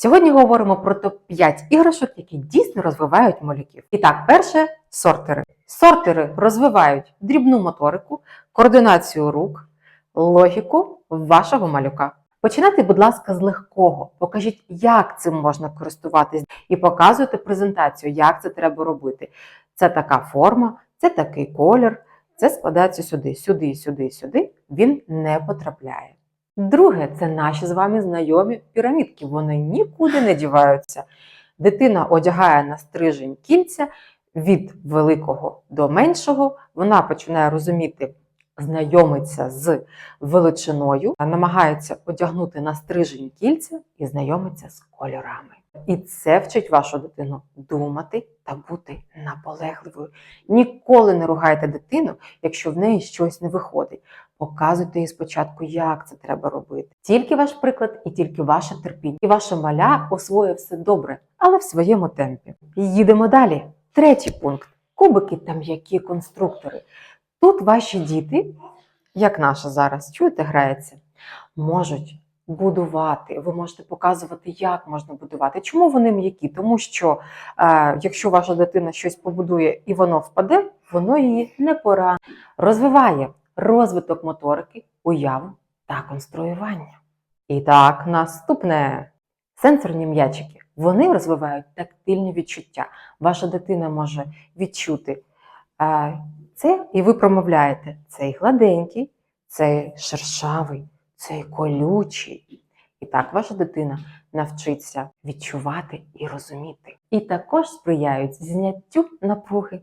Сьогодні говоримо про топ-5 іграшок, які дійсно розвивають малюків. І так, перше сортери. Сортери розвивають дрібну моторику, координацію рук, логіку вашого малюка. Починайте, будь ласка, з легкого. Покажіть, як цим можна користуватись, і показуйте презентацію, як це треба робити. Це така форма, це такий колір, це складається сюди, сюди, сюди, сюди. Він не потрапляє. Друге, це наші з вами знайомі пірамідки. Вони нікуди не діваються. Дитина одягає на стрижень кільця від великого до меншого. Вона починає розуміти, знайомиться з величиною, намагається одягнути на стрижень кільця і знайомиться з кольорами. І це вчить вашу дитину думати та бути наполегливою. Ніколи не ругайте дитину, якщо в неї щось не виходить. Показуйте їй спочатку, як це треба робити. Тільки ваш приклад і тільки ваше терпіння. І ваше маля освоює все добре, але в своєму темпі. Їдемо далі. Третій пункт: кубики та м'які конструктори. Тут ваші діти, як наша зараз, чуєте, грається, можуть будувати. Ви можете показувати, як можна будувати. Чому вони м'які? Тому що е, якщо ваша дитина щось побудує і воно впаде, воно її не поранить. Розвиває розвиток моторики, уяву та конструювання. І так, наступне сенсорні м'ячики. Вони розвивають тактильні відчуття. Ваша дитина може відчути е, це, і ви промовляєте: цей гладенький, цей шершавий, цей колючий. І так ваша дитина навчиться відчувати і розуміти. І також сприяють зняттю напруги.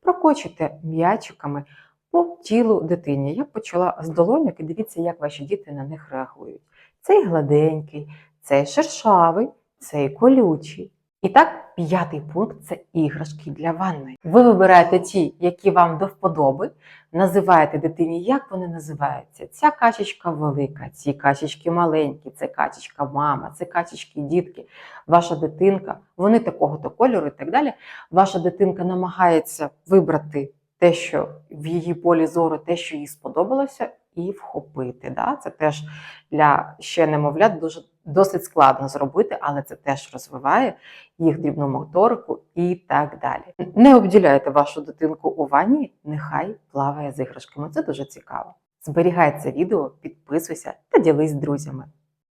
Прокочуйте м'ячиками по тілу дитині. Я почала з долоняк і дивіться, як ваші діти на них реагують. Цей гладенький, цей шершавий, цей колючий. І так, п'ятий пункт це іграшки для ванної. Ви вибираєте ті, які вам до вподоби, називаєте дитині, як вони називаються. Ця качечка велика, ці качечки маленькі, це качечка мама, це качечки дітки, ваша дитинка, вони такого-то кольору і так далі. Ваша дитинка намагається вибрати те, що в її полі зору, те, що їй сподобалося, і вхопити. Да? Це теж для ще немовлят дуже досить складно зробити, але це теж розвиває їх дрібну моторику і так далі. Не обділяйте вашу дитинку у ванні, нехай плаває з іграшками. Це дуже цікаво. Зберігай це відео, підписуйся та ділись з друзями.